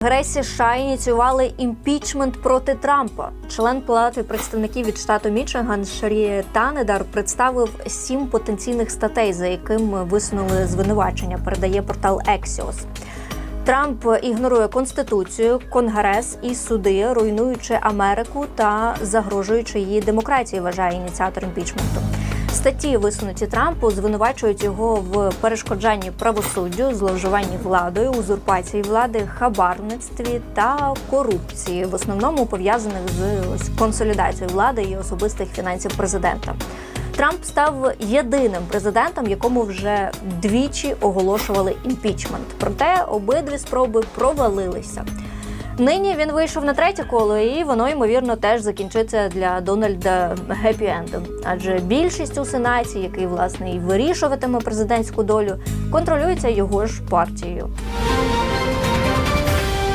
Конгресі США ініціювали імпічмент проти Трампа. Член палати представників від штату Мічиган Шарі Танедар представив сім потенційних статей, за якими висунули звинувачення. Передає портал Axios. Трамп ігнорує конституцію, конгрес і суди, руйнуючи Америку та загрожуючи її демократії. Вважає ініціатор імпічменту. Статті, висунуті Трампу, звинувачують його в перешкоджанні правосуддю, зловживанні владою, узурпації влади, хабарництві та корупції, в основному пов'язаних з консолідацією влади і особистих фінансів президента. Трамп став єдиним президентом, якому вже двічі оголошували імпічмент. Проте обидві спроби провалилися. Нині він вийшов на третє коло, і воно ймовірно теж закінчиться для Дональда гепі-ендом. Адже більшість у сенаті, який власне і вирішуватиме президентську долю, контролюється його ж партією.